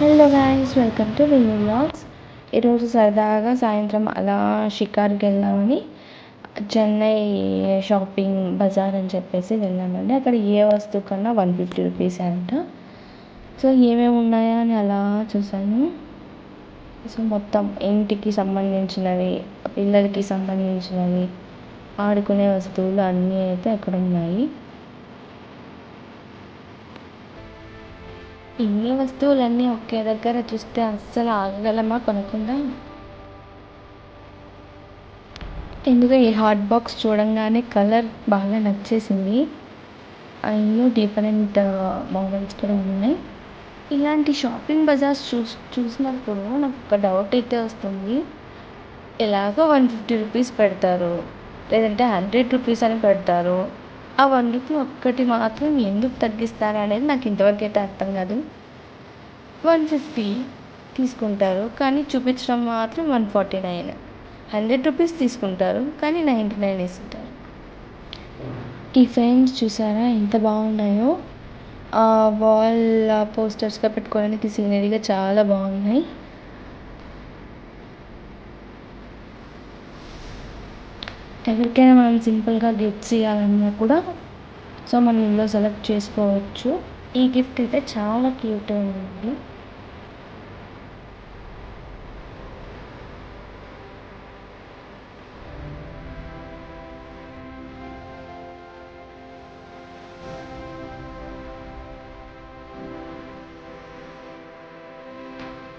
Hello guys welcome to Vinyu vlogs ఈరోజు సరదాగా సాయంత్రం అలా షికార్కి వెళ్దామని చెన్నై షాపింగ్ బజార్ అని చెప్పేసి వెళ్ళామండి. అక్కడ ఏ వస్తువు కన్నా వన్ ఫిఫ్టీ రూపీస్ అంట. సో ఏమేమి ఉన్నాయా అని అలా చూసాను. సో మొత్తం ఇంటికి సంబంధించినవి పిల్లలకి సంబంధించినవి ఆడుకునే వస్తువులు అన్నీ అయితే అక్కడ ఉన్నాయి. ఇన్ని వస్తువులన్నీ ఒకే దగ్గర చూస్తే అస్సలు ఆగగలమా కొనకుండా? ఎందుకు ఈ హాట్ బాక్స్ చూడంగానే కలర్ బాగా నచ్చేసింది. అయ్యో డిఫరెంట్ మోడల్స్ కూడా ఉన్నాయి. ఇలాంటి షాపింగ్ బజార్స్ చూ చూసినప్పుడు నాకు ఒక డౌట్ అయితే వస్తుంది. ఎలాగో వన్ ఫిఫ్టీ రూపీస్ పెడతారు లేదంటే హండ్రెడ్ రూపీస్ అని పెడతారు. ఆ వన్ ఒక్కటి మాత్రం ఎందుకు తగ్గిస్తారు అనేది నాకు ఇంతవరకు అయితే అర్థం కాదు. వన్ ఫిఫ్టీ తీసుకుంటారు కానీ చూపించడం మాత్రం one forty nine hundred rupees తీసుకుంటారు కానీ నైంటీ నైన్ ఇస్తుంటారు ఈ ఫ్రేమ్స్ చూసారా ఎంత బాగున్నాయో? వాల్ పోస్టర్స్గా పెట్టుకోవడానికి సీనరీగా చాలా బాగున్నాయి. ఎవరికైనా మనం సింపుల్గా గిఫ్ట్స్ ఇవ్వాలన్నా కూడా సో మనం ఇందులో సెలెక్ట్ చేసుకోవచ్చు. ఈ గిఫ్ట్ అయితే చాలా క్యూట్ ఉంది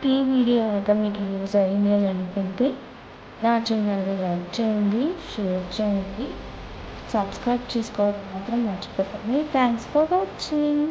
ఈ వీడియో కనుక మీకు యూజ్ అయింది అని అనుకుంటే నా ఛానల్ చేయండి షేర్ చేయండి సబ్స్క్రైబ్ చేసుకోవడం మాత్రం మర్చిపోకండి. Thanks for watching